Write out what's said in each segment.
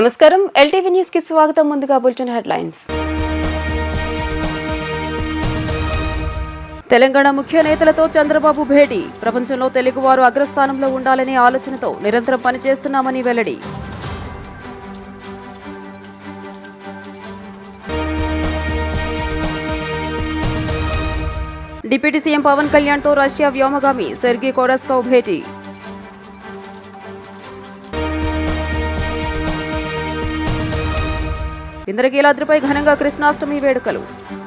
నమస్కారం. ఎల్టీవీ న్యూస్కి స్వాగతం. ముందుగా బులెటిన్ హెడ్లైన్స్. తెలంగాణ ముఖ్య నేతలతో చంద్రబాబు భేటీ. ప్రపంచంలో తెలుగువారు అగ్రస్థానంలో ఉండాలనే ఆలోచనతో నిరంతరం పనిచేస్తున్నామని వెల్లడి. డిప్యూటీ సీఎం పవన్ కళ్యాణ్తో రష్యా వ్యోమగామి సెర్గీ కోరస్కోవ్ భేటీ. ఇంద్రకీలాద్రిపై ఘనంగా కృష్ణాష్టమి వేడుకలు.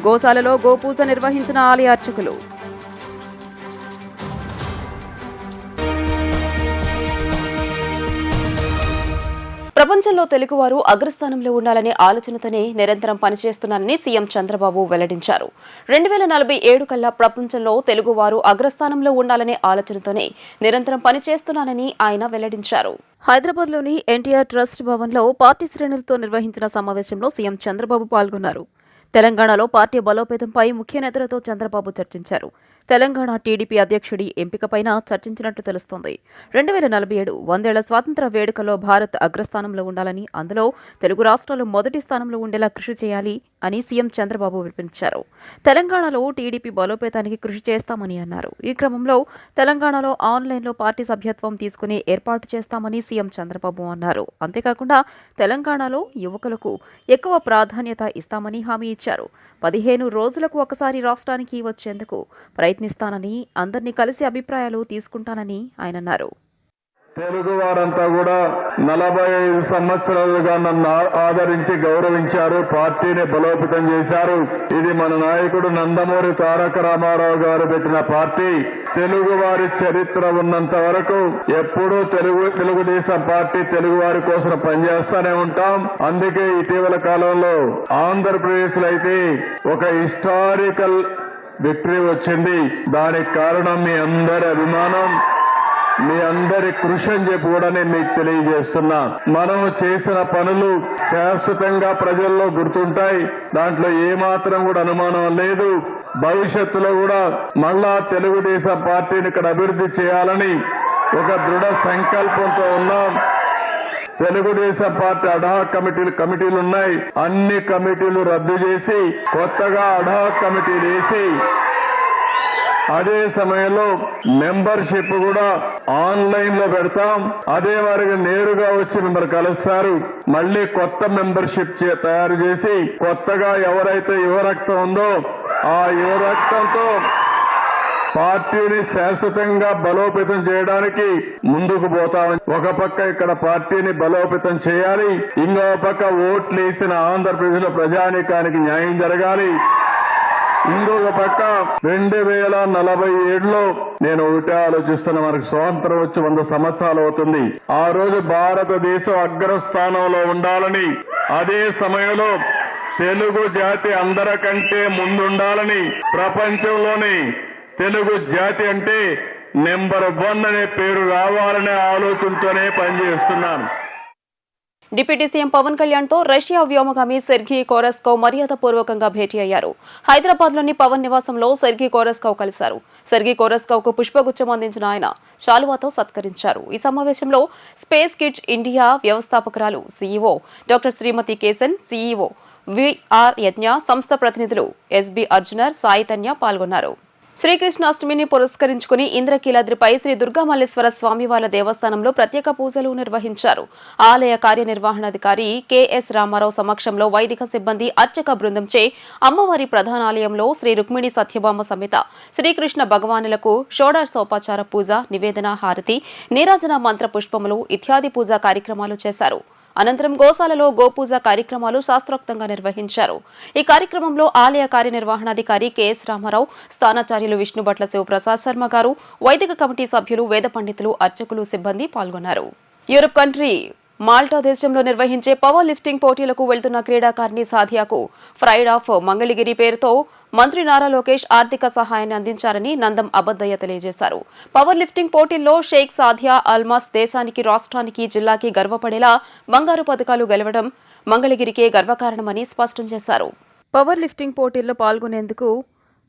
గోశాలలో గోపూజ నిర్వహించిన ఆలయ అర్చకులు. ప్రపంచంలో తెలుగువారు అగ్రస్థానంలో ఉండాలనే ఆలోచనతోనే నిరంతరం పనిచేస్తున్నానని సీఎం చంద్రబాబు వెల్లడించారు. రెండు వేల నలభై ఏడు కల్లా ప్రపంచంలో తెలుగువారు అగ్రస్థానంలో ఉండాలనే ఆలోచనతోనే నిరంతరం పనిచేస్తున్నానని ఆయన వెల్లడించారు. హైదరాబాద్లోని ఎన్టీఆర్ ట్రస్ట్ భవన్లో పార్టీ శ్రేణులతో నిర్వహించిన సమావేశంలో సీఎం చంద్రబాబు పాల్గొన్నారు. తెలంగాణలో పార్టీ బలోపేతంపై ముఖ్య నేతలతో చంద్రబాబు చర్చించారు. తెలంగాణ టీడీపీ అధ్యక్షుడి ఎంపికపైన చర్చించినట్లు తెలుస్తోంది. రెండు వేల నలభై ఏడు వందేళ్ళ స్వాతంత్ర వేడుకలో భారత్ అగ్రస్థానంలో ఉండాలని అందులో తెలుగు రాష్ట్రాలు మొదటి స్థానంలో ఉండేలా కృషి చేయాలి అని సీఎం చంద్రబాబు వివరించారు. తెలంగాణలో టీడీపీ బలోపేతానికి కృషి చేస్తామని అన్నారు. ఈ క్రమంలో తెలంగాణలో ఆన్లైన్లో పార్టీ సభ్యత్వం తీసుకుని ఏర్పాటు చేస్తామని సీఎం చంద్రబాబు అన్నారు. అంతేకాకుండా తెలంగాణలో యువకులకు ఎక్కువ ప్రాధాన్యత ఇస్తామని హామీ ఇచ్చారు. పదిహేను రోజులకు ఒకసారి రాష్ట్రానికి వచ్చేందుకు ప్రయత్నిస్తానని అందరినీ కలిసి అభిప్రాయాలు తీసుకుంటానని ఆయన అన్నారు. తెలుగు వారంతా కూడా నలభై ఐదు సంవత్సరాలుగా నన్ను ఆదరించి గౌరవించారు పార్టీని బలోపేతం చేశారు. ఇది మన నాయకుడు నందమూరి తారక రామారావు గారు పెట్టిన పార్టీ. తెలుగు వారి చరిత్ర ఉన్నంత వరకు ఎప్పుడూ తెలుగు తెలుగుదేశం పార్టీ తెలుగు వారి కోసం పనిచేస్తూనే ఉంటాం. అందుకే ఇటీవల కాలంలో ఆంధ్రప్రదేశ్లో అయితే ఒక హిస్టారికల్ విక్టరీ వచ్చింది. దానికి కారణం మీ అందరి అభిమానం. మీ అందరి కృషి అని చెప్పి కూడా నేను మీకు తెలియజేస్తున్నా. మనం చేసిన పనులు శాశ్వతంగా ప్రజల్లో గుర్తుంటాయి. దాంట్లో ఏమాత్రం కూడా అనుమానం లేదు. భవిష్యత్తులో కూడా మళ్ళా తెలుగుదేశం పార్టీని ఇక్కడ అభివృద్ధి చేయాలని ఒక దృఢ సంకల్పంతో ఉన్నాం. తెలుగుదేశం పార్టీ అడా కమిటీలు కమిటీలు ఉన్నాయి. అన్ని కమిటీలు రద్దు చేసి కొత్తగా అడా కమిటీలు వేసి అదే సమయంలో మెంబర్షిప్ కూడా ఆన్లైన్లో పెడతాం. అదే వారికి నేరుగా వచ్చి మిమ్మల్ని కలుస్తారు. మళ్ళీ కొత్త మెంబర్షిప్ చే- తయారు చేసి కొత్తగా ఎవరైతే యువ రక్తం ఉందో ఆ యువ రక్తంతో పార్టీని శాశ్వతంగా బలోపేతం చేయడానికి ముందుకు పోతామని ఒక పక్క ఇక్కడ పార్టీని బలోపేతం చేయాలి. ఇంకో పక్క ఓట్లు వేసిన ఆంధ్రప్రదేశ్లో ప్రజానీకానికి న్యాయం జరగాలి. ఇంకొక పక్క రెండు వేల నలభై ఏడులో నేను ఒకటే ఆలోచిస్తున్న మనకు స్వాతంత్రం వచ్చి వంద సంవత్సరాలు అవుతుంది. ఆ రోజు భారతదేశం అగ్రస్థానంలో ఉండాలని అదే సమయంలో తెలుగు జాతి అందరికంటే ముందుండాలని ప్రపంచంలోని తెలుగు జాతి అంటే నెంబర్ వన్ అనే పేరు రావాలనే ఆలోచనతోనే పనిచేస్తున్నాను. డిప్యూటీ సీఎం పవన్ కళ్యాణ్తో రష్యా వ్యోమగామి సెర్గీ కోరస్కో మర్యాదపూర్వకంగా భేటీ అయ్యారు. హైదరాబాద్లోని పవన్ నివాసంలో సెర్గీ కోరస్కో కలిశారు. సెర్గీ కోరస్కోకు కు పుష్పగుచ్చం అందించిన ఆయన శాలువాతో సత్కరించారు. ఈ సమావేశంలో space kids India వ్యవస్థాపకురాలు CEO doctor Shrimati Kesan CEO VR Yagna సంస్థ ప్రతినిధులు ఎస్బి అర్జునర్ సాయితన్య పాల్గొన్నారు. శ్రీకృష్ణాష్టమిని పురస్కరించుకుని ఇంద్రకీలాద్రిపై శ్రీ దుర్గామల్లేశ్వర స్వామివార్ల దేవస్థానంలో ప్రత్యేక పూజలు నిర్వహించారు. ఆలయ కార్యనిర్వహణాధికారి కెఎస్ రామారావు సమక్షంలో వైదిక సిబ్బంది అర్చక బృందంచే అమ్మవారి ప్రధానాలయంలో శ్రీ రుక్మిణి సత్యభామ సమేత శ్రీకృష్ణ భగవానులకు షోడశోపచార పూజ నివేదన హారతి నీరాజన మంత్ర పుష్పములు ఇత్యాది పూజా కార్యక్రమాలు చేశారు. అనంతరం గోశాలలో గోపూజ కార్యక్రమాలు శాస్త్రోక్తంగా నిర్వహించారు. ఈ కార్యక్రమంలో ఆలయ కార్యనిర్వహణాధికారి కెఎస్ రామారావు స్థానాచార్యులు విష్ణుభట్ల శివప్రసాద్ శర్మ గారు వైదిక కమిటీ సభ్యులు వేద పండితులు అర్చకులు సిబ్బంది పాల్గొన్నారు. యూరప్ కంట్రీ మాల్టా దేశంలో నిర్వహించే పవర్ లిఫ్టింగ్ పోటీలకు వెళ్తున్న క్రీడాకారిణి సాధియాకు ఫ్రైడ్ ఆఫ్ మంగళగిరి పేరుతో మంత్రి నారా లోకేష్ ఆర్థిక సహాయాన్ని అందించారని నందం అబద్దయ్య తెలియజేశారు. పవర్ లిఫ్టింగ్ పోటీల్లో షేక్ సాధియా అల్మాస్ దేశానికి రాష్ట్రానికి జిల్లాకి గర్వపడేలా బంగారు పథకాలు గెలవడం మంగళగిరికే గర్వకారణమని స్పష్టం చేశారు. పవర్ లిఫ్టింగ్ పోటీల్లో పాల్గొనేందుకు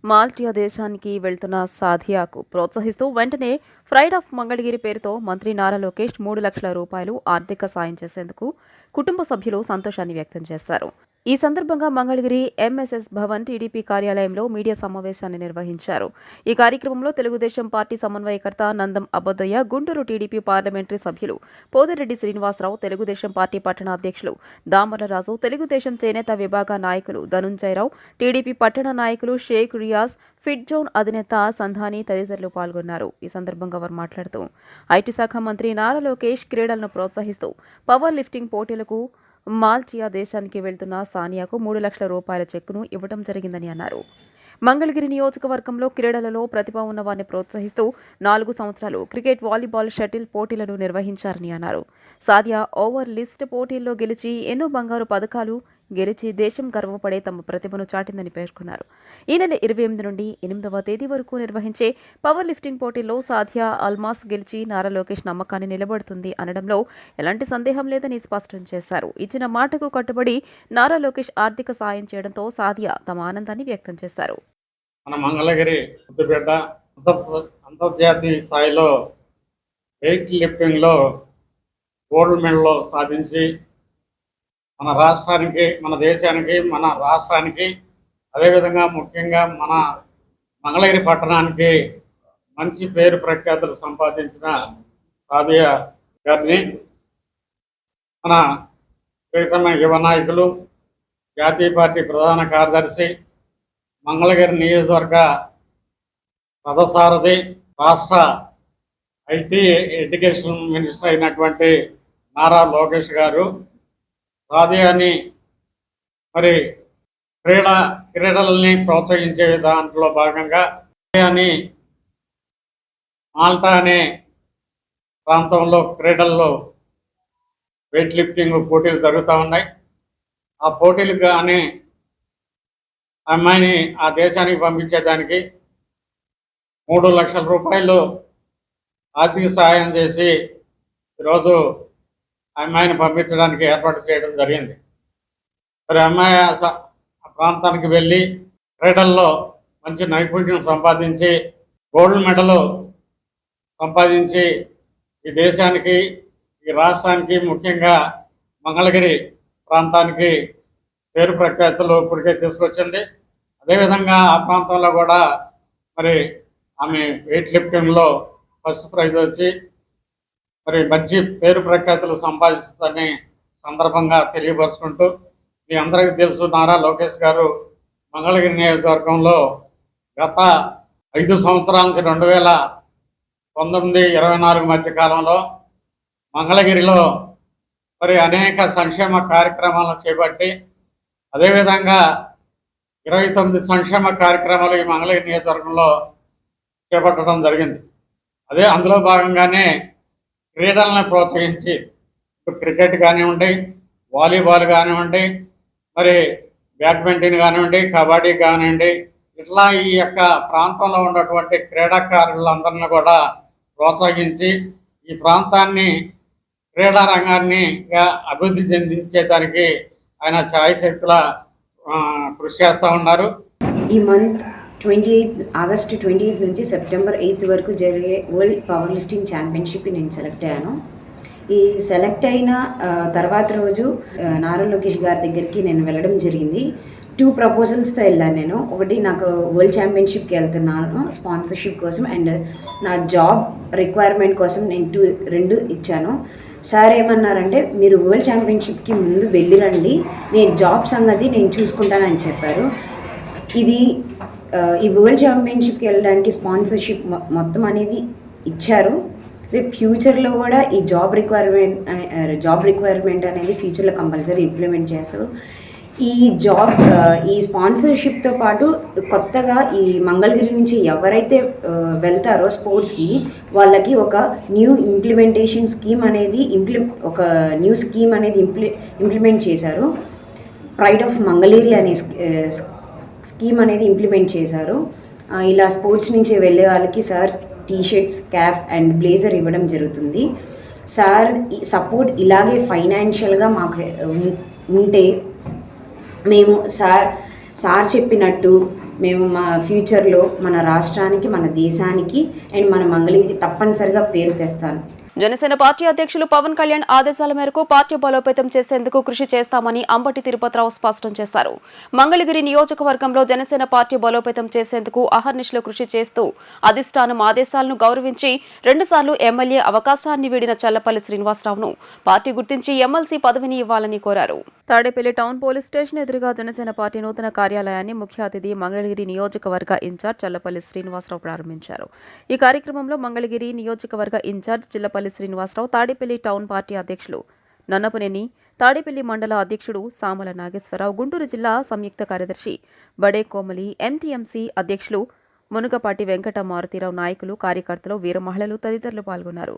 మాల్టియా దేశానికి వెళ్తున్న సాధియాకు ప్రోత్సహిస్తూ వెంటనే ఫ్రైడ్ ఆఫ్ మంగళగిరి పేరుతో మంత్రి నారా లోకేష్ మూడు లక్షల రూపాయలు ఆర్థిక సాయం చేసేందుకు కుటుంబ సభ్యులు సంతోషాన్ని వ్యక్తం చేశారు. ఈ సందర్భంగా మంగళగిరి ఎంఎస్ఎస్ భవన్ టీడీపీ కార్యాలయంలో మీడియా సమావేశాన్ని నిర్వహించారు. ఈ కార్యక్రమంలో తెలుగుదేశం పార్టీ సమన్వయకర్త నందం అబద్దయ్య గుంటూరు టీడీపీ పార్లమెంటరీ సభ్యులు పోదిరెడ్డి శ్రీనివాసరావు తెలుగుదేశం పార్టీ పట్టణ అధ్యక్షులు దామరరాజు తెలుగుదేశం చేనేత విభాగ నాయకులు ధనుంజయరావు టీడీపీ పట్టణ నాయకులు షేక్ రియాజ్ ఫిట్ జోన్ అధినేత సంధాని తదితరులు పాల్గొన్నారు. ఈ సందర్భంగా వారు మాట్లాడుతూ ఐటీ శాఖ మంత్రి నారా లోకేష్ క్రీడలను ప్రోత్సహిస్తూ పవర్ లిఫ్టింగ్ పోటీలకు మాల్చియా దేశానికి వెళ్తున్న సానియాకు మూడు లక్షల రూపాయల చెక్కును ఇవ్వడం జరిగిందని అన్నారు. మంగళగిరి నియోజకవర్గంలో క్రీడలలో ప్రతిభ ఉన్న వారిని ప్రోత్సహిస్తూ నాలుగు సంవత్సరాలు క్రికెట్ వాలీబాల్ షటిల్ పోటీలను నిర్వహించారని అన్నారు. సాదియా ఓవర్ లిస్ట్ పోటీల్లో గెలిచి ఎన్నో బంగారు పథకాలు గెలిచి దేశం గర్వపడే తమ ప్రతిభను చాటిందని పేర్కొన్నారు. ఈ నెల ఇరవై ఎనిమిది నుండి ఎనిమిదవ తేదీ వరకు నిర్వహించే పవర్ లిఫ్టింగ్ పోటీలో సాధ్యా అల్మాస్ గెలిచి నారా లోకేష్ నమ్మకాన్ని నిలబడుతుంది అనడంలో ఎలాంటి సందేహం లేదని స్పష్టం చేశారు. ఇచ్చిన మాటకు కట్టుబడి నారా లోకేష్ ఆర్థిక సాయం చేయడంతో సాధ్య తమ ఆనందాన్ని వ్యక్తం చేశారు. మన మంగళగిరి ముద్దుపేట అంతర్జాతీయ స్థాయిలో వెయిట్ లిఫ్టింగ్లో గోల్డ్ మెడల్ సాధించి మన రాష్ట్రానికి మన దేశానికి మన రాష్ట్రానికి అదేవిధంగా ముఖ్యంగా మన మంగళగిరి పట్టణానికి మంచి పేరు ప్రఖ్యాతులు సంపాదించిన సాదియా గారిని మన ప్రీతమ యువ నాయకులు జాతీయ పార్టీ ప్రధాన కార్యదర్శి మంగళగిరి నియోజకవర్గ రథసారథి రాష్ట్ర ఐటీ ఎడ్యుకేషన్ మినిస్టర్ అయినటువంటి నారా లోకేష్ గారు సాధ్యాన్ని మరి క్రీడ క్రీడలని ప్రోత్సహించే దాంట్లో భాగంగా అని మాల్టా అనే ప్రాంతంలో క్రీడల్లో వెయిట్ లిఫ్టింగ్ పోటీలు జరుగుతూ ఉన్నాయి. ఆ పోటీలు కానీ అమ్మాయిని ఆ దేశానికి పంపించేదానికి మూడు లక్షల రూపాయలు ఆర్థిక సహాయం చేసి ఈరోజు అమ్మాయిని పంపించడానికి ఏర్పాటు చేయడం జరిగింది. మరి అమ్మాయి ఆ ఆ ప్రాంతానికి వెళ్ళి క్రీడల్లో మంచి నైపుణ్యం సంపాదించి గోల్డ్ మెడల్ సంపాదించి ఈ దేశానికి ఈ రాష్ట్రానికి ముఖ్యంగా మంగళగిరి ప్రాంతానికి పేరు ప్రఖ్యాతులు ఇప్పటికే తీసుకొచ్చింది. అదేవిధంగా ఆ ప్రాంతంలో కూడా మరి ఆమె వెయిట్ లిఫ్టింగ్లో ఫస్ట్ ప్రైజ్ వచ్చి మరి మంచి పేరు ప్రఖ్యాతులు సంపాదిస్తుందని సందర్భంగా తెలియపరుచుకుంటూ మీ అందరికీ తెలుసు నారా లోకేష్ గారు మంగళగిరి నియోజకవర్గంలో గత ఐదు సంవత్సరాల నుంచి రెండు వేల పంతొమ్మిది ఇరవై నాలుగు మధ్య కాలంలో మంగళగిరిలో మరి అనేక సంక్షేమ కార్యక్రమాలను చేపట్టి అదేవిధంగా ఇరవై తొమ్మిది సంక్షేమ కార్యక్రమాలు ఈ మంగళగిరి నియోజకవర్గంలో చేపట్టడం జరిగింది. అదే అందులో భాగంగానే క్రీడలను ప్రోత్సహించి క్రికెట్ కానివ్వండి వాలీబాల్ కానివ్వండి మరి బ్యాడ్మింటన్ కానివ్వండి కబడ్డీ కానివ్వండి ఇట్లా ఈ యొక్క ప్రాంతంలో ఉన్నటువంటి క్రీడాకారులందరినీ కూడా ప్రోత్సహించి ఈ ప్రాంతాన్ని క్రీడా రంగాన్ని అభివృద్ధి చెందించేదానికి ఆయన ఛాయశక్తుల శక్తుల కృషి చేస్తూ ఉన్నారు. ఈ month twenty eighth August twenty eighth నుంచి సెప్టెంబర్ ఎయిత్ వరకు జరిగే వరల్డ్ పవర్ లిఫ్టింగ్ ఛాంపియన్షిప్కి నేను సెలెక్ట్ అయ్యాను. ఈ సెలెక్ట్ అయిన తర్వాత రోజు నారా లోకేష్ గారి దగ్గరికి నేను వెళ్ళడం జరిగింది. టూ ప్రపోజల్స్తో వెళ్ళాను నేను. ఒకటి నాకు వరల్డ్ ఛాంపియన్షిప్కి వెళ్తున్నాను స్పాన్సర్షిప్ కోసం అండ్ నా జాబ్ రిక్వైర్మెంట్ కోసం నేను టూ రెండు ఇచ్చాను. సార్ ఏమన్నారంటే మీరు వరల్డ్ ఛాంపియన్షిప్కి ముందు వెళ్ళిరండి నేను జాబ్ సంగతి నేను చూసుకుంటానని చెప్పారు. ఇది ఈ వరల్డ్ ఛాంపియన్షిప్కి వెళ్ళడానికి స్పాన్సర్షిప్ మొత్తం అనేది ఇచ్చారు. రేపు ఫ్యూచర్లో కూడా ఈ జాబ్ రిక్వైర్మెంట్ అనే జాబ్ రిక్వైర్మెంట్ అనేది ఫ్యూచర్లో కంపల్సరీ ఇంప్లిమెంట్ చేస్తారు. ఈ జాబ్ ఈ స్పాన్సర్షిప్తో పాటు కొత్తగా ఈ మంగళగిరి నుంచి ఎవరైతే వెళ్తారో స్పోర్ట్స్కి వాళ్ళకి ఒక న్యూ ఇంప్లిమెంటేషన్ స్కీమ్ అనేది ఇంప్లి ఒక న్యూ స్కీమ్ అనేది ఇంప్లి ఇంప్లిమెంట్ చేశారు. ప్రైడ్ ఆఫ్ మంగళగిరి అనే స్కీమ్ అనేది ఇంప్లిమెంట్ చేశారు. ఇలా స్పోర్ట్స్ నుంచి వెళ్ళే వాళ్ళకి sir T shirts cap and blazer ఇవ్వడం జరుగుతుంది. సార్ సపోర్ట్ ఇలాగే ఫైనాన్షియల్గా మాకు ఉంటే మేము సార్ సార్ చెప్పినట్టు మేము మా ఫ్యూచర్లో మన రాష్ట్రానికి మన దేశానికి అండ్ మన మంగళగిరికి తప్పనిసరిగా పేరు తెస్తాను. జనసేన పార్టీ అధ్యక్షులు పవన్ కళ్యాణ్ ఆదేశాల మేరకు పార్టీ బలోపేతం చేసేందుకు కృషి చేస్తామని అంబటి తిరుపతిరావు స్పష్టం చేశారు. మంగళగిరి నియోజకవర్గంలో జనసేన పార్టీ బలోపేతం చేసేందుకు అహర్నిశలు కృషి చేస్తూ అధిష్టానం ఆదేశాలను గౌరవించి రెండుసార్లు ఎమ్మెల్యే అవకాశాన్ని వీడిన చల్లపల్లి శ్రీనివాసరావును పార్టీ గుర్తించి ఎమ్మెల్సీ పదవిని ఇవ్వాలని కోరారు. తాడేపల్లి టౌన్ పోలీస్ స్టేషన్ ఎదురుగా జనసేన పార్టీ నూతన కార్యాలయాన్ని ముఖ్య అతిథి మంగళగిరి నియోజకవర్గ ఇన్ఛార్జ్ చల్లపల్లి శ్రీనివాసరావు ప్రారంభించారు. ఈ కార్యక్రమంలో మంగళగిరి నియోజకవర్గ incharge Chillapalli Srinivasarao Tadepalli town party అధ్యక్షులు నన్నపునేని తాడేపల్లి మండల అధ్యక్షుడు సామల నాగేశ్వరరావు గుంటూరు జిల్లా సంయుక్త కార్యదర్శి బడే కోమలి ఎంటీఎంసీ అధ్యక్షులు మునుగపాటి వెంకట మారుతీరావు నాయకులు కార్యకర్తలు వీర మహిళలు తదితరులు పాల్గొన్నారు.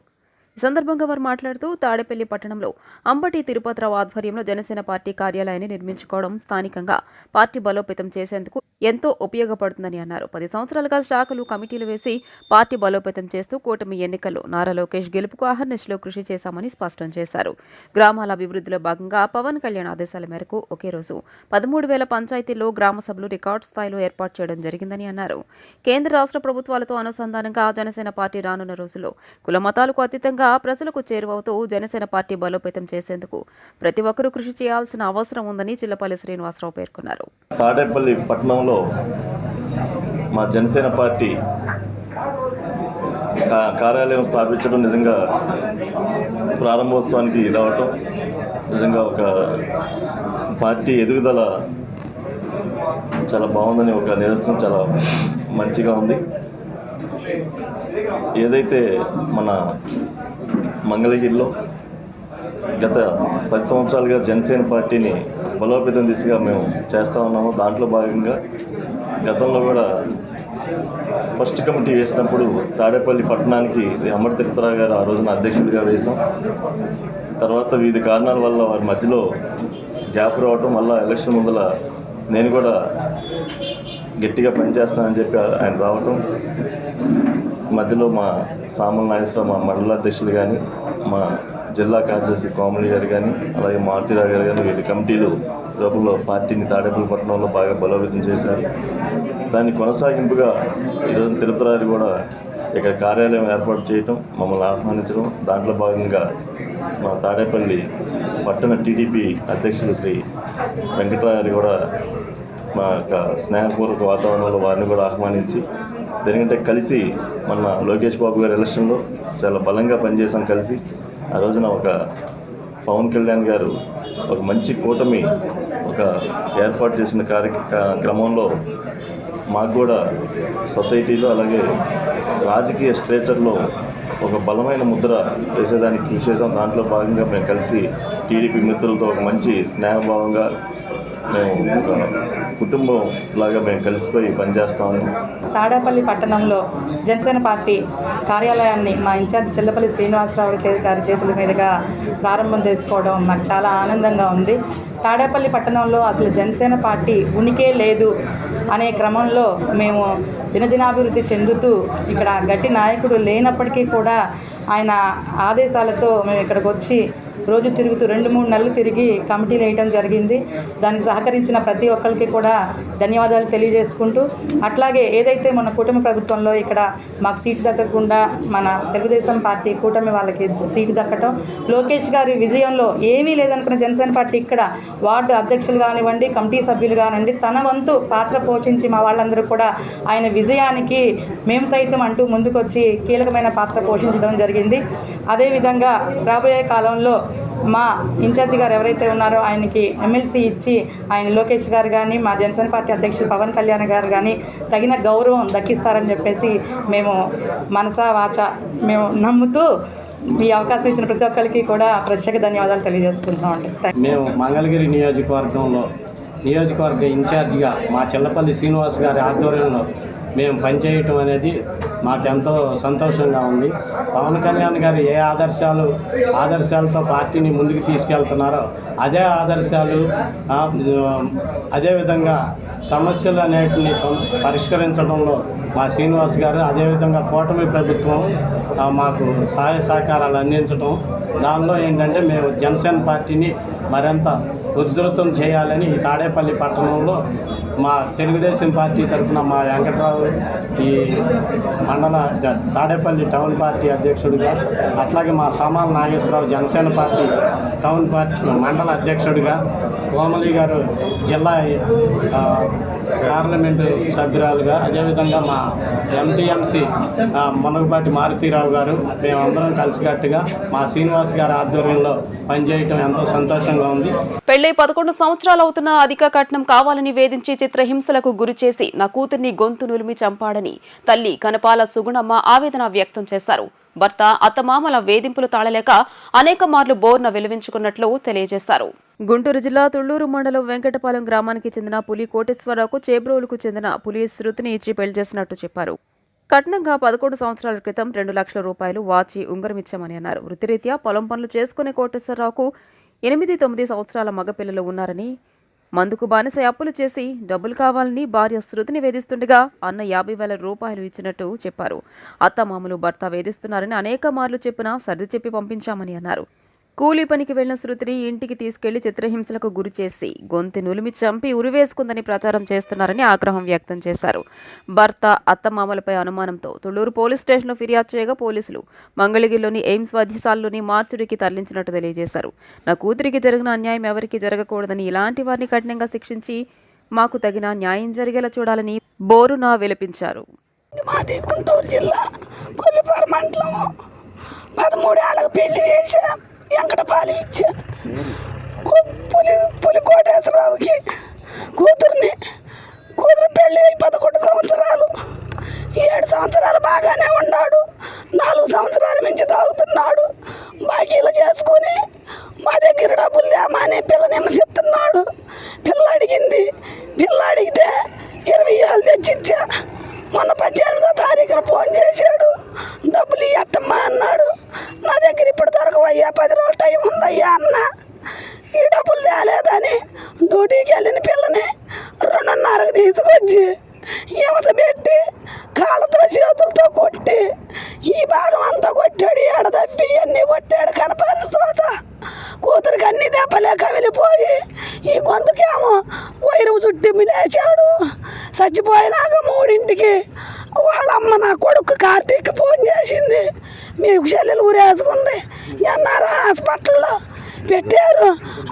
ఈ సందర్భంగా వారు మాట్లాడుతూ తాడేపల్లి పట్టణంలో అంబటి తిరుపతిరావు ఆధ్వర్యంలో జనసేన పార్టీ కార్యాలయాన్ని నిర్మించుకోవడం స్థానికంగా పార్టీ బలోపేతం చేసేందుకు ఎంతో ఉపయోగపడుతుందని అన్నారు. పది సంవత్సరాలుగా శాఖలు కమిటీలు వేసి పార్టీ బలోపేతం చేస్తూ కూటమి ఎన్నికల్లో నారా లోకేష్ గెలుపుకు అహర్నిశలో కృషి చేశామని స్పష్టం చేశారు. గ్రామాల అభివృద్ధిలో భాగంగా పవన్ కళ్యాణ్ ఆదేశాల మేరకు ఒకే రోజు పదమూడు వేల పంచాయతీల్లో గ్రామ సభలు రికార్డు స్థాయిలో ఏర్పాటు చేయడం జరిగిందని అన్నారు. కేంద్ర రాష్ట్ర ప్రభుత్వాలతో అనుసంధానంగా జనసేన పార్టీ రానున్న రోజుల్లో కుల మతాలకు అతీతంగా ప్రజలకు చేరువవుతూ జనసేన పార్టీ బలోపేతం చేసేందుకు ప్రతి ఒక్కరూ కృషి చేయాల్సిన అవసరం ఉందని చిల్లపల్లి శ్రీనివాసరావు పేర్కొన్నారు. తాడేపల్లి పట్టణంలో మా జనసేన పార్టీ కార్యాలయం స్థాపించడం నిజంగా ప్రారంభోత్సవానికి రావటం నిజంగా ఒక పార్టీ ఎదుగుదల చాలా బాగుందని ఒక నిదర్శనం చాలా మంచిగా ఉంది. ఏదైతే మన మంగళగిరిలో గత పది సంవత్సరాలుగా జనసేన పార్టీని బలోపేతం దిశగా మేము చేస్తూ ఉన్నాము. దాంట్లో భాగంగా గతంలో కూడా ఫస్ట్ కమిటీ వేసినప్పుడు తాడేపల్లి పట్టణానికి అమర తిరుపతిరావు గారు ఆ రోజున అధ్యక్షుడిగా వేశాం. తర్వాత వివిధ కారణాల వల్ల వారి మధ్యలో గ్యాప్ రావటం వల్ల ఎలక్షన్ ముందల నేను కూడా గట్టిగా పనిచేస్తానని చెప్పి ఆయన రావటం. మధ్యలో మా సామల నాగేశ్వరరావు మా మండల అధ్యక్షులు కానీ మా జిల్లా కార్యదర్శి కోమలి గారు కానీ అలాగే మారుతిరావు గారు కానీ వీరి కమిటీలు లోపల పార్టీని తాడేపల్లి పట్టణంలో బాగా బలోపేతం చేశారు. దాన్ని కొనసాగింపుగా ఈరోజు తిరుపతి కూడా ఇక్కడ కార్యాలయం ఏర్పాటు చేయటం మమ్మల్ని ఆహ్వానించడం దాంట్లో భాగంగా మా తాడేపల్లి పట్టణ టీడీపీ అధ్యక్షులు శ్రీ వెంకటరావు గారు కూడా మా యొక్క స్నేహపూర్వక వాతావరణంలో వారిని కూడా ఆహ్వానించి ఎందుకంటే కలిసి మన లోకేష్ బాబు గారి ఎలక్షన్లో చాలా బలంగా పనిచేసాం కలిసి ఆ రోజున ఒక పవన్ కళ్యాణ్ గారు ఒక మంచి కూటమి ఒక ఏర్పాటు చేసిన కార్య క్రమంలో మాకు కూడా సొసైటీలో అలాగే రాజకీయ స్ట్రేచర్లో ఒక బలమైన ముద్ర వేసేదానికి కృషి చేసాం దాంట్లో భాగంగా మేము కలిసి టీడీపీ మిత్రులతో ఒక మంచి స్నేహభావంగా మేము కుటుంబం లాగా మేము కలిసిపోయి పనిచేస్తాము. తాడేపల్లి పట్టణంలో జనసేన పార్టీ కార్యాలయాన్ని మా ఇన్ఛార్జ్ చెల్లపల్లి శ్రీనివాసరావు చే గారి చేతుల మీదుగా ప్రారంభం చేసుకోవడం నాకు చాలా ఆనందంగా ఉంది. తాడేపల్లి పట్టణంలో అసలు జనసేన పార్టీ ఉనికే లేదు అనే క్రమంలో మేము దినదినాభివృద్ధి చెందుతూ ఇక్కడ గట్టి నాయకుడు లేనప్పటికీ కూడా ఆయన ఆదేశాలతో మేము ఇక్కడికి వచ్చి రోజు తిరుగుతూ రెండు మూడు నెలలు తిరిగి కమిటీలు వేయటం జరిగింది. దానికి సహకరించిన ప్రతి ఒక్కరికి కూడా ధన్యవాదాలు తెలియజేసుకుంటూ అట్లాగే ఏదైతే మన కూటమి ప్రభుత్వంలో ఇక్కడ మాకు సీటు దక్కకుండా మన తెలుగుదేశం పార్టీ కూటమి వాళ్ళకి సీటు దక్కటం లోకేష్ గారి విజయంలో ఏమీ లేదనుకున్న జనసేన పార్టీ ఇక్కడ వార్డు అధ్యక్షులు కానివ్వండి కమిటీ సభ్యులు కానివ్వండి తన వంతు పాత్ర పోషించి మా వాళ్ళందరూ కూడా ఆయన విజయానికి మేము సైతం అంటూ ముందుకొచ్చి కీలకమైన పాత్ర పోషించడం జరిగింది. అదేవిధంగా రాబోయే కాలంలో మా ఇన్ఛార్జి గారు ఎవరైతే ఉన్నారో ఆయనకి ఎమ్మెల్సీ ఇచ్చి ఆయన లోకేష్ గారు కానీ మా జనసేన పార్టీ అధ్యక్షులు పవన్ కళ్యాణ్ గారు కానీ తగిన గౌరవం దక్కిస్తారని చెప్పేసి మేము మనసా వాచ మేము నమ్ముతూ ఈ అవకాశం ఇచ్చిన ప్రతి ఒక్కరికి కూడా ప్రత్యేక ధన్యవాదాలు తెలియజేసుకుంటున్నాం అండి. మేము మంగళగిరి నియోజకవర్గంలో నియోజకవర్గ ఇన్ఛార్జిగా మా చెల్లపల్లి శ్రీనివాస్ గారి ఆధ్వర్యంలో మేము పనిచేయటం అనేది మాకెంతో సంతోషంగా ఉంది. పవన్ కళ్యాణ్ గారు ఏ ఆదర్శాలు ఆదర్శాలతో పార్టీని ముందుకు తీసుకెళ్తున్నారో అదే ఆదర్శాలు అదేవిధంగా సమస్యలు అనేటిని పరిష్కరించడంలో మా శ్రీనివాస్ గారు అదేవిధంగా కూటమి ప్రభుత్వం మాకు సహాయ సహకారాలు అందించడం దానిలో ఏంటంటే మేము జనసేన పార్టీని మరింత ఉధృతం చేయాలని ఈ తాడేపల్లి పట్టణంలో మా తెలుగుదేశం పార్టీ తరఫున మా వెంకట్రావు ఈ మండల తాడేపల్లి టౌన్ పార్టీ అధ్యక్షుడిగా అట్లాగే మా సామాన్ Nageswararao Janasena party town party మండల అధ్యక్షుడిగా కోమలి గారు జిల్లా పార్లమెంటు సభ్యురాలుగా అదేవిధంగా మా ఎంటీఎంసీ మునగపాటి మారుతీరావు గారు మేమందరం కలిసికట్టుగా మా శ్రీనివాస్ గారి ఆధ్వర్యంలో పనిచేయటం ఎంతో సంతోషంగా ఉంది. పెళ్ళి పదకొండు సంవత్సరాలు అవుతున్న అధిక కట్నం కావాలని వేధించి చిత్రహింసలకు గురిచేసి నా కూతుర్ని గొంతు నులిమి చంపాడని తల్లి కనపాల సుగుణమ్మ ఆవేదన వ్యక్తం చేశారు. భర్త అత్తమామల వేధింపులు తాళలేక అనేక మార్లు బోర్న వెలువించుకున్నట్లు తెలియజేశారు. గుంటూరు జిల్లా తుళ్ళూరు మండలం వెంకటపాలెం గ్రామానికి చెందిన పులి కోటేశ్వరరావుకు చేబ్రోలుకు చెందిన పులి శృతిని ఇచ్చి పెళ్ళి చేసినట్టు చెప్పారు. కట్నంగా పదకొండు సంవత్సరాల క్రితం రెండు లక్షల రూపాయలు వాచి ఉంగరం ఇచ్చామని అన్నారు. వృత్తిరీత్యా పొలం పనులు చేసుకునే కోటేశ్వరరావుకు ఎనిమిది తొమ్మిది సంవత్సరాల మగపిల్లలు ఉన్నారని మందుకు బానిస అప్పులు చేసి డబ్బులు కావాలని భార్య శృతిని వేధిస్తుండగా అన్న యాభై వేల రూపాయలు ఇచ్చినట్టు చెప్పారు. అత్తమామలు భర్త వేధిస్తున్నారని అనేక మార్లు చెప్పినా సర్ది చెప్పి పంపించామని అన్నారు. కూలీ పనికి వెళ్ళిన శృతిని ఇంటికి తీసుకెళ్ళి చిత్రహింసలకు గురి చేసి గొంతు నులిమి చంపి ఉరివేసుకుందని ప్రచారం చేస్తున్నారని ఆగ్రహం వ్యక్తం చేశారు. భర్త అత్తమామలపై అనుమానంతో తుళ్ళూరు పోలీస్ స్టేషన్లో ఫిర్యాదు చేయగా పోలీసులు మంగళగిరిలోని ఎయిమ్స్ వైద్యశాలలోని మార్చురికి తరలించినట్టు తెలియజేశారు. నా కూతురికి జరిగిన అన్యాయం ఎవరికీ జరగకూడదని ఇలాంటి వారిని కఠినంగా శిక్షించి మాకు తగిన న్యాయం జరిగేలా చూడాలని బోరునా విలపించారు. మాది గుంటూరు జిల్లా మండలం. పెళ్ళి చేశాం. వెంకటపాలెం ఇచ్చా పులి పులి కోటేశ్వరరావుకి కూతుర్ని కూతురు పెళ్ళి అయి పదకొండు సంవత్సరాలు. ఏడు సంవత్సరాలు బాగానే ఉన్నాడు. నాలుగు సంవత్సరాల నుంచి తాగుతున్నాడు. బాకీలు చేసుకొని మా దగ్గర డబ్బులు తేమని పిల్లని హింసిస్తున్నాడు పిల్ల అడిగింది. పిల్ల అడిగితే ఇరవై ఏళ్ళు తెచ్చిచ్చా. మొన్న పద్దెనిమిదో తారీఖున ఫోన్ చేశాడు డబ్బులు ఇయ్యత్తమ్మా అన్నాడు నా దగ్గర ఇప్పుడు పది రోజులు టైం ఉందయ్యా అన్న. ఈ డబ్బులు తేలేదని డ్యూటీకి వెళ్ళిన పిల్లని రెండున్నరకు తీసుకొచ్చి యువత పెట్టి కాళ్ళతో చేతులతో కొట్టి ఈ భాగం అంతా కొట్టాడు ఎడదప్పి అన్నీ కొట్టాడు కనపడిన చోట. కూతురికి అన్ని దెబ్బలే కవిలిపోయి ఈ గొంతుకేమో వైరు చుట్టి మిలేశాడు చచ్చిపోయినాక మూడింటికి వాళ్ళమ్మ నా కొడుకు కార్తీక్ ఫోన్ చేసింది. మీకు చెల్లెలు ఊరేసుకుంది. ఎన్ఆర్ హాస్పిటల్లో పెట్టారు.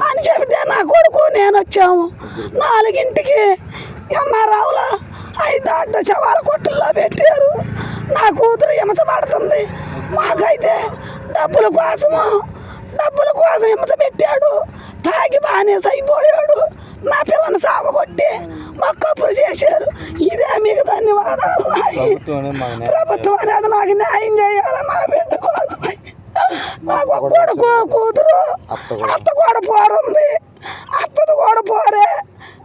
అని చెబితే నా కొడుకు నేను వచ్చాము. నాలుగింటికి ఎన్ఆర్ఆవులో ఐదు ఆట చవాల కొట్టుల్లో పెట్టారు. నా కూతురు హింస పడుతుంది మాకైతే డబ్బుల కోసము డబ్బుల కోసం హింస పెట్టాడు. తాగి బానేసి అయిపోయాడు. నా పిల్లని సావగొట్టి మొక్కపురు చేశారు. ఇదే మీకు ధన్యవాదాలు. నాయి. ప్రభుత్వం అనేది నాకు న్యాయం చేయాలి నా బిడ్డ కోసం. నాకు కొడుకు కూతురు. అత్త కూడా. పోరుంది అత్తది కూడా పోరే.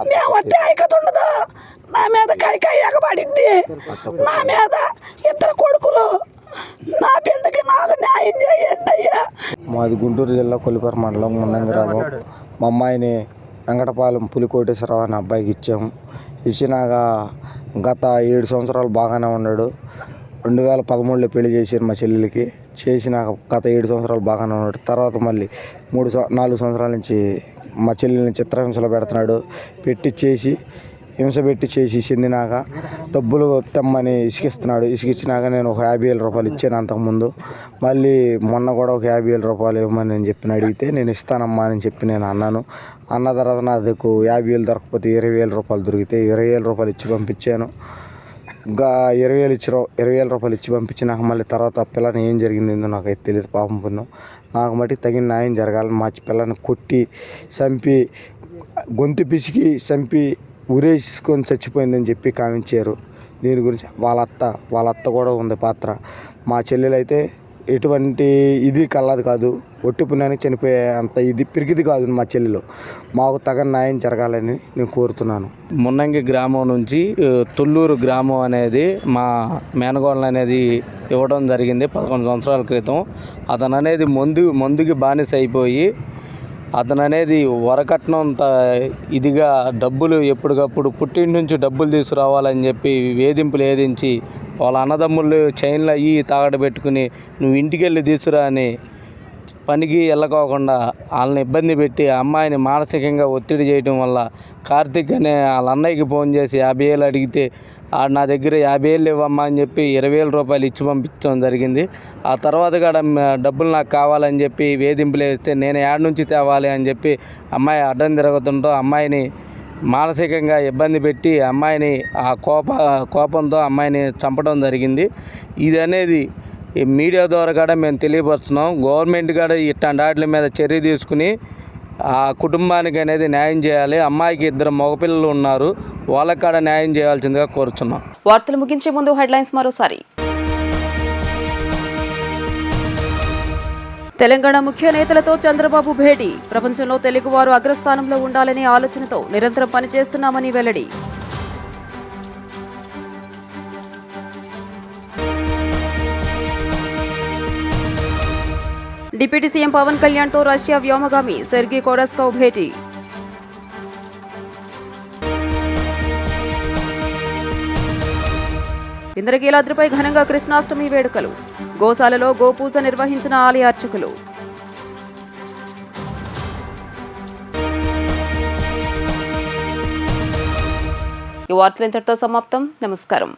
మేము వస్తే ఐకత ఉండదు. నా మీద కైక ఎగబడిద్ది నా మీద ఇద్దరు కొడుకులు. నా బిడ్డకి నాకు న్యాయం చేయండి అయ్యా. మాది గుంటూరు జిల్లా కొలిపర మండలం మున్నంగిరాబు మా అమ్మాయిని వెంకటపాలెం పులికోటేశ్వరరావు అనే అబ్బాయికి ఇచ్చాము. ఇచ్చినాక గత ఏడు సంవత్సరాలు బాగానే ఉన్నాడు. రెండు వేల పదమూడులో పెళ్ళి చేశారు మా చెల్లెలకి. చేసినాక గత ఏడు సంవత్సరాలు బాగానే ఉన్నాడు. తర్వాత మళ్ళీ మూడు నాలుగు సంవత్సరాల నుంచి మా చెల్లెల్ని చిత్రహింసలో పెడుతున్నాడు. పెట్టి చేసి హింస పెట్టి చేసి చెందినాక డబ్బులు తెమ్మని ఇసుకిస్తున్నాడు ఇసుకిచ్చినాక నేను ఒక యాభై వేల రూపాయలు ఇచ్చాను అంతకుముందు మళ్ళీ మొన్న కూడా ఒక యాభై వేల రూపాయలు ఇవ్వమని నేను చెప్పిన అడిగితే నేను ఇస్తానమ్మా అని చెప్పి నేను అన్నాను. అన్న తర్వాత నాకు యాభై వేలు దొరకకపోతే ఇరవై వేల రూపాయలు దొరికితే ఇరవై వేల రూపాయలు ఇచ్చి పంపించాను. ఇంకా ఇరవై వేలు ఇచ్చి ఇరవై వేల రూపాయలు ఇచ్చి పంపించినాక మళ్ళీ తర్వాత పిల్లని ఏం జరిగిందో నాకైతే తెలియదు పాపం పుణ్యం. నాకు మట్టి తగిన న్యాయం జరగాలి మా పిల్లని కొట్టి చంపి గొంతు పిసికి చంపి ఉరేసుకొని చచ్చిపోయిందని చెప్పి కావించారు. దీని గురించి వాళ్ళ అత్త వాళ్ళ అత్త కూడా ఉంది పాత్ర. మా చెల్లెలైతే ఎటువంటి ఇది కలది కాదు. ఒట్టి పుణ్యానికి చనిపోయే అంత ఇది పిరిగిది కాదు మా చెల్లెలు. మాకు తగ న్యాయం జరగాలని నేను కోరుతున్నాను. మున్నంగి గ్రామం నుంచి తుళ్ళూరు తొల్లూరు గ్రామం అనేది మా మేనగోళ్ళ అనేది ఇవ్వడం జరిగింది పదకొండు సంవత్సరాల క్రితం. అతను అనేది మందు మందుకి బానిస అయిపోయి అతను అనేది వరకట్నం ఇదిగా డబ్బులు ఎప్పటికప్పుడు పుట్టింటి నుంచి డబ్బులు తీసుకురావాలని చెప్పి వేధింపులు వేధించి వాళ్ళ అన్నదమ్ముళ్ళు చైన్లు అయ్యి తాగడ పెట్టుకుని నువ్వు ఇంటికి వెళ్ళి తీసుకురా అని పనికి వెళ్ళకోకుండా వాళ్ళని ఇబ్బంది పెట్టి ఆ అమ్మాయిని మానసికంగా ఒత్తిడి చేయడం వల్ల కార్తిక్ అనే వాళ్ళ అన్నయ్యకి ఫోన్ చేసి యాభై వేలు అడిగితే నా దగ్గర యాభై వేలు ఇవ్వమ్మా అని చెప్పి ఇరవై వేల రూపాయలు ఇచ్చి పంపించడం జరిగింది. ఆ తర్వాత కూడా డబ్బులు నాకు కావాలని చెప్పి వేధింపులు వేస్తే నేను యాడ నుంచి తేవాలి అని చెప్పి అమ్మాయి అడ్డం తిరుగుతుంటూ అమ్మాయిని మానసికంగా ఇబ్బంది పెట్టి అమ్మాయిని ఆ కోప కోపంతో అమ్మాయిని చంపడం జరిగింది. ఇది అనేది ఈ మీడియా ద్వారా కూడా మేము తెలియపరుస్తున్నాం. గవర్నమెంట్ కూడా ఇట్లాంటి వాటి మీద చర్య తీసుకుని ఆ కుటుంబానికి అనేది న్యాయం చేయాలి. అమ్మాయికి ఇద్దరు మగపిల్లలు ఉన్నారు. వాళ్ళకి కూడా న్యాయం చేయాల్సిందిగా కోరుచున్నాం. వార్తలు ముగించే ముందు హెడ్లైన్స్ మరోసారి. తెలంగాణ ముఖ్య నేతలతో చంద్రబాబు భేటీ. ప్రపంచంలో తెలుగువారు అగ్రస్థానంలో ఉండాలనే ఆలోచనతో నిరంతరం పనిచేస్తున్నామని వెల్లడి. డిప్యూటీ సీఎం పవన్ కళ్యాణ్తో రష్యా వ్యోమగామి సెర్గీ కోరస్కవ్ భేటీ. ఇంద్రకీలాద్రిపై ఘనంగా కృష్ణాష్టమి వేడుకలు. గోశాలలో గోపూజ నిర్వహించిన ఆలయ అర్చకులు. ఈ వార్తలు ఇంతటితో సమాప్తం. నమస్కారం.